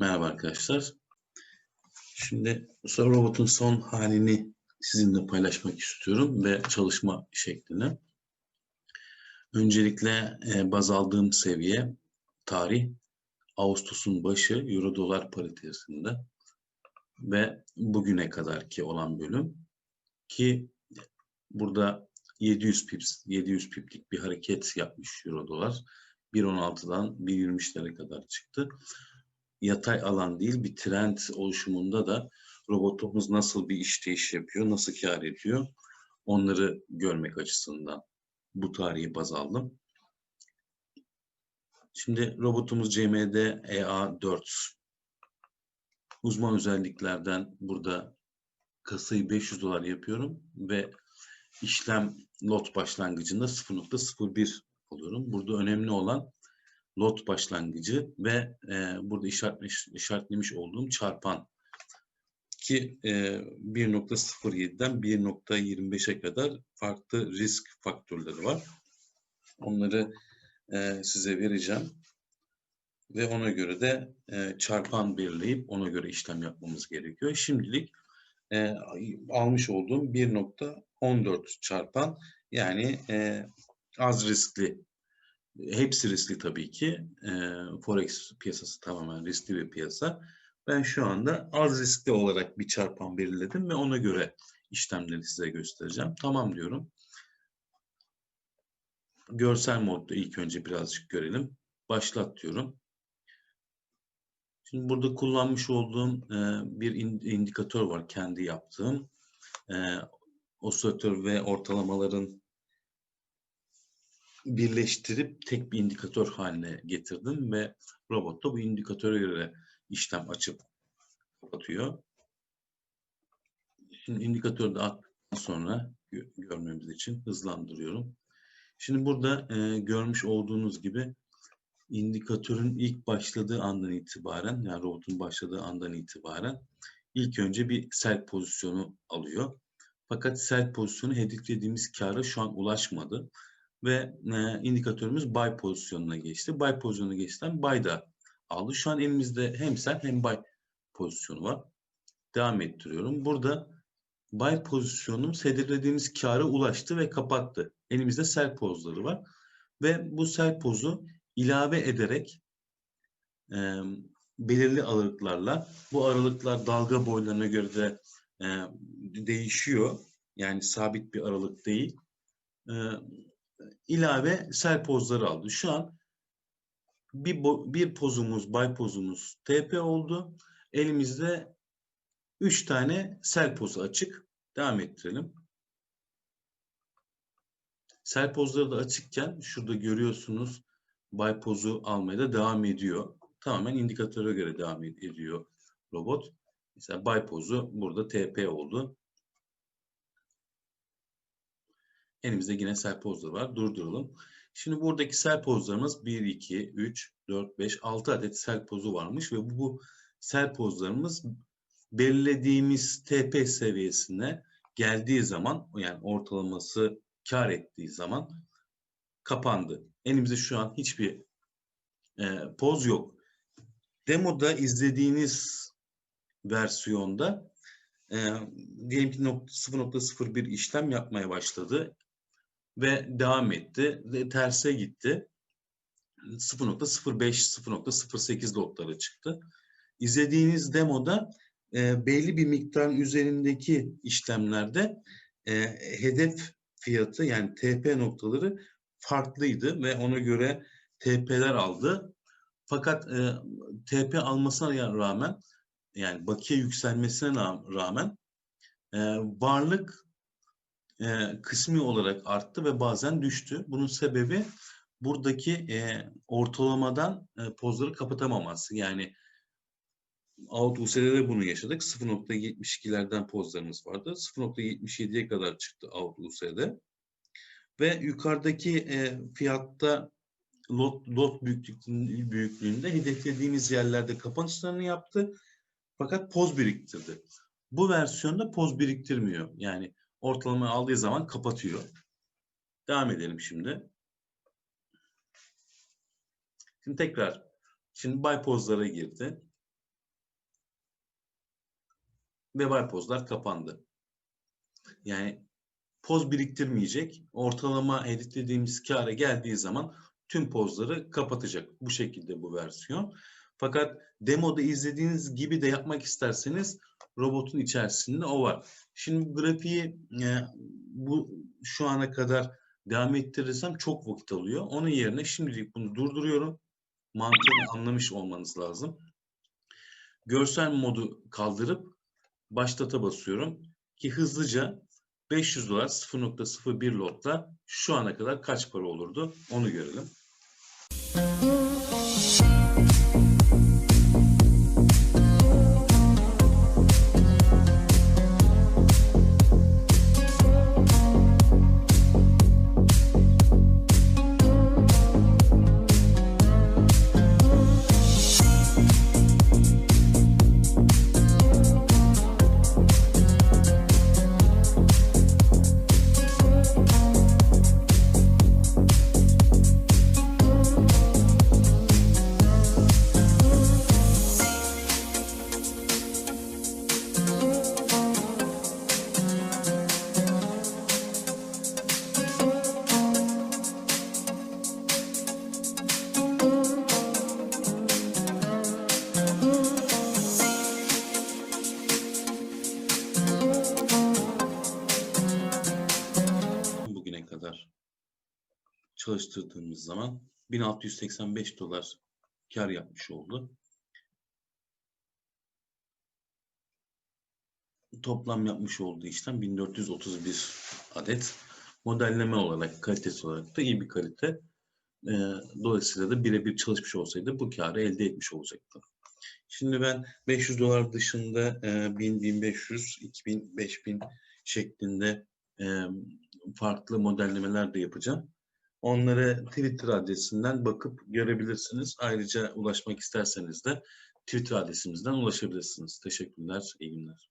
Merhaba arkadaşlar. Şimdi soru robotun son halini sizinle paylaşmak istiyorum ve çalışma şeklini. Öncelikle e, baz aldığım seviye tarih Ağustos'un başı Euro dolar paritesinde ve bugüne kadar ki olan bölüm ki burada 700 pips 700 piplik bir hareket yapmış Euro dolar 1.16'dan 1.23'lere kadar çıktı yatay alan değil bir trend oluşumunda da robotumuz nasıl bir işleyiş yapıyor, nasıl kar ediyor onları görmek açısından bu tarihi baz aldım. Şimdi robotumuz CMD EA4 uzman özelliklerden burada kasayı 500 dolar yapıyorum ve işlem lot başlangıcında 0.01 alıyorum. Burada önemli olan lot başlangıcı ve e, burada işaretlemiş, işaretlemiş olduğum çarpan ki e, 1.07'den 1.25'e kadar farklı risk faktörleri var. Onları e, size vereceğim ve ona göre de e, çarpan belirleyip ona göre işlem yapmamız gerekiyor. Şimdilik e, almış olduğum 1.14 çarpan yani e, az riskli hepsi riskli tabii ki. E, Forex piyasası tamamen riskli bir piyasa. Ben şu anda az riskli olarak bir çarpan belirledim ve ona göre işlemleri size göstereceğim. Tamam diyorum. Görsel modda ilk önce birazcık görelim. Başlat diyorum. Şimdi burada kullanmış olduğum e, bir indikatör var kendi yaptığım. E, ve ortalamaların birleştirip tek bir indikatör haline getirdim ve robot da bu indikatöre göre işlem açıp kapatıyor. Şimdi indikatörü de attıktan sonra görmemiz için hızlandırıyorum. Şimdi burada e, görmüş olduğunuz gibi indikatörün ilk başladığı andan itibaren yani robotun başladığı andan itibaren ilk önce bir sell pozisyonu alıyor. Fakat sell pozisyonu hedeflediğimiz kâra şu an ulaşmadı ve e, indikatörümüz buy pozisyonuna geçti. Buy pozisyonuna geçten buy da aldı. Şu an elimizde hem sell hem buy pozisyonu var. Devam ettiriyorum. Burada buy pozisyonum hedeflediğimiz kâra ulaştı ve kapattı. Elimizde sell pozları var. Ve bu sell pozu ilave ederek e, belirli aralıklarla bu aralıklar dalga boylarına göre de e, değişiyor. Yani sabit bir aralık değil. E, ilave sel pozları aldı. Şu an bir, bir pozumuz, bay pozumuz TP oldu. Elimizde 3 tane sel pozu açık. Devam ettirelim. Sel pozları da açıkken şurada görüyorsunuz bay pozu almaya da devam ediyor. Tamamen indikatöre göre devam ediyor robot. Mesela bay pozu burada TP oldu. Elimizde yine sel pozları var. Durduralım. Şimdi buradaki sel pozlarımız 1, 2, 3, 4, 5, 6 adet sel pozu varmış ve bu, bu sel pozlarımız belirlediğimiz TP seviyesine geldiği zaman yani ortalaması kar ettiği zaman kapandı. Elimizde şu an hiçbir e, poz yok. Demoda izlediğiniz versiyonda e, diyelim ki 0.01 işlem yapmaya başladı ve devam etti. Ve terse gitti. 0.05, 0.08 lotlara çıktı. İzlediğiniz demoda e, belli bir miktarın üzerindeki işlemlerde e, hedef fiyatı yani TP noktaları farklıydı ve ona göre TP'ler aldı. Fakat e, TP almasına rağmen yani bakiye yükselmesine rağmen e, varlık e, kısmi olarak arttı ve bazen düştü. Bunun sebebi buradaki e, ortalamadan e, pozları kapatamaması. Yani Out USD'de bunu yaşadık. 0.72'lerden pozlarımız vardı. 0.77'ye kadar çıktı Out USD. Ve yukarıdaki e, fiyatta lot, lot büyüklüğünde hedeflediğimiz yerlerde kapanışlarını yaptı. Fakat poz biriktirdi. Bu versiyonda poz biriktirmiyor. Yani ortalamayı aldığı zaman kapatıyor. Devam edelim şimdi. Şimdi tekrar şimdi by pozlara girdi. Ve by pozlar kapandı. Yani poz biriktirmeyecek. Ortalama editlediğimiz kâra geldiği zaman tüm pozları kapatacak. Bu şekilde bu versiyon. Fakat demoda izlediğiniz gibi de yapmak isterseniz robotun içerisinde o var. Şimdi bu grafiği e, bu şu ana kadar devam ettirirsem çok vakit alıyor. Onun yerine şimdilik bunu durduruyorum. Mantığını anlamış olmanız lazım. Görsel modu kaldırıp başlata basıyorum ki hızlıca 500 dolar 0.01 lotla şu ana kadar kaç para olurdu onu görelim. Bugüne çalıştırdığımız zaman 1685 dolar kar yapmış oldu. Toplam yapmış olduğu işlem 1431 adet. Modelleme olarak, kalitesi olarak da iyi bir kalite. Ee, dolayısıyla da birebir çalışmış olsaydı bu karı elde etmiş olacaktı. Şimdi ben 500 dolar dışında e, 1000, 1500, 2000, 5000 şeklinde e, farklı modellemeler de yapacağım. Onları Twitter adresinden bakıp görebilirsiniz. Ayrıca ulaşmak isterseniz de Twitter adresimizden ulaşabilirsiniz. Teşekkürler, iyi günler.